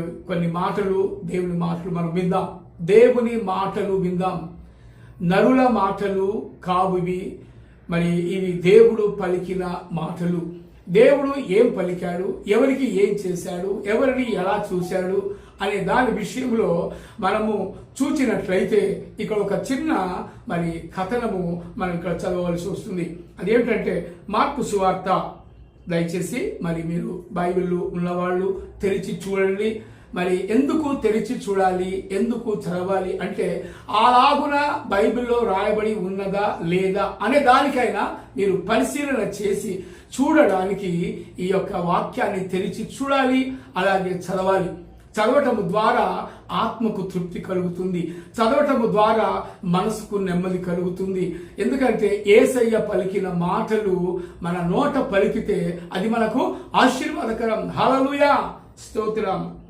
కొన్ని మాటలు దేవుని మాటలు మనం విందాం. దేవుని మాటలు విందాం. నరుల మాటలు కావువి. మరి ఇవి దేవుడు పలికిన మాటలు. దేవుడు ఏం పలికాడు? ఎవరికి ఏం చేశాడు? ఎవరిని ఎలా చూశాడు? అనే దాని విషయంలో మనము చూచినట్లయితే ఇక్కడ ఒక చిన్న మరి కథనము మనం ఇక్కడ చదవవలసి వస్తుంది. అదేమిటంటే మార్పు సువార్త దయచేసి మరి మీరు బైబిల్లో ఉన్నవాళ్ళు తెరిచి చూడండి. మరి ఎందుకు తెరిచి చూడాలి? ఎందుకు చదవాలి? అంటే అలాగున బైబిల్లో రాయబడి ఉన్నదా లేదా అనే దానికైనా మీరు పరిశీలన చేసి చూడడానికి ఈ యొక్క వాక్యాన్ని తెరిచి చూడాలి అలాగే చదవాలి. చదవటము ద్వారా ఆత్మకు తృప్తి కలుగుతుంది. చదవటము ద్వారా మనసుకు నెమ్మది కలుగుతుంది. ఎందుకంటే ఏసయ్య పలికిన మాటలు మన నోట పలికితే అది మనకు ఆశీర్వాదకరం. హలలుయా స్తోత్రం.